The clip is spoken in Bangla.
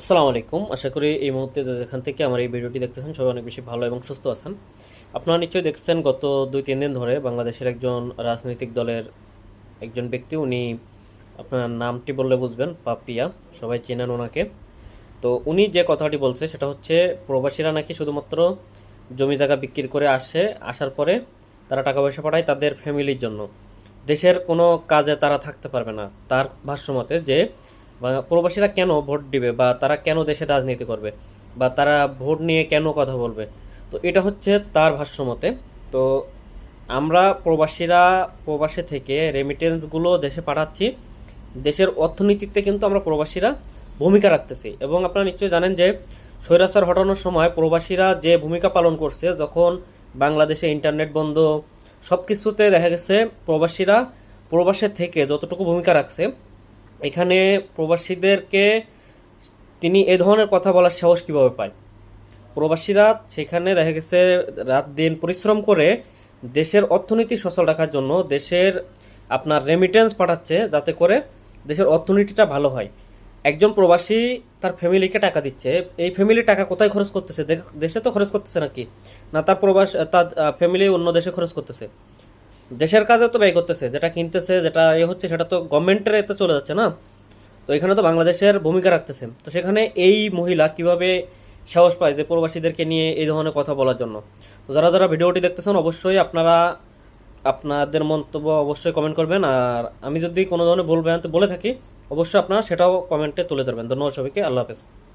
আসসালামু আলাইকুম। আশা করি এই মুহূর্তে যেখান থেকে আমার এই ভিডিওটি দেখতেছেন সবাই অনেক বেশি ভালো এবং সুস্থ আছেন। আপনারা নিশ্চয়ই দেখছেন, গত দুই, তিন দিন ধরে বাংলাদেশের একজন রাজনৈতিক দলের একজন ব্যক্তি, উনি আপনার নামটি বললে বুঝবেন, পাপিয়া, সবাই চেনেন ওনাকে। তো উনি যে কথাটি বলছে, সেটা হচ্ছে প্রবাসীরা নাকি শুধুমাত্র জমি জায়গা বিক্রি করে আসে, আসার পরে তারা টাকা পয়সা পাঠায় তাদের ফ্যামিলির জন্য। দেশের কোনো কাজে তারা থাকতে পারবে না। তার ভাষ্যমতে যে বা প্রবাসীরা কেন ভোট দিবে বা তারা কেন দেশে রাজনীতি করবে বা তারা ভোট নিয়ে কেন কথা বলবে? তো এটা হচ্ছে তার ভাষ্যমতে। তো আমরা প্রবাসীরা, প্রবাসে থেকে রেমিটেন্সগুলো দেশে পাঠাচ্ছি। দেশের অর্থনীতিতে কিন্তু আমরা প্রবাসীরা ভূমিকা রাখতেছি এবং আপনারা নিশ্চয়ই জানেন যে স্বৈরাচার হটানোর সময় প্রবাসীরা যে ভূমিকা পালন করছে, যখন বাংলাদেশে ইন্টারনেট বন্ধ সব কিছুতে দেখা গেছে প্রবাসীরা প্রবাসে থেকে যতটুকু ভূমিকা রাখছে এখানে প্রবাসীদেরকে তিনি এ ধরনের কথা বলার সাহস কীভাবে পায়? প্রবাসীরা সেখানে দেখা গেছে রাত দিন পরিশ্রম করে দেশের অর্থনীতি সচল রাখার জন্য দেশের আপনার রেমিটেন্স পাঠাচ্ছে যাতে করে দেশের অর্থনীতিটা ভালো হয়। একজন প্রবাসী তার ফ্যামিলিকে টাকা দিচ্ছে। এই ফ্যামিলি টাকা কোথায় খরচ করতেছে? দেশে তো খরচ করতেছে নাকি? না, তার প্রবাস, তার ফ্যামিলি অন্য দেশে খরচ করতেছে। দেশের কাজে তো ব্যয় করতেছে, যেটা কিনতেছে, যেটা এ হচ্ছে, সেটা তো গভর্নমেন্টের এতে চলে যাচ্ছে না? তো এখানে তো বাংলাদেশের ভূমিকা রাখতেছে। তো সেখানে এই মহিলা কীভাবে সাহস পায় যে প্রবাসীদেরকে নিয়ে এই ধরনের কথা বলার জন্য? তো যারা যারা ভিডিওটি দেখতেছেন, অবশ্যই আপনারা আপনাদের মন্তব্য অবশ্যই কমেন্ট করবেন। আর আমি যদি কোনো ধরনের ভুল বলে থাকি, অবশ্যই আপনারা সেটাও কমেন্টে তুলে ধরবেন। ধন্যবাদ সবাইকে, আল্লাহ হাফেজ।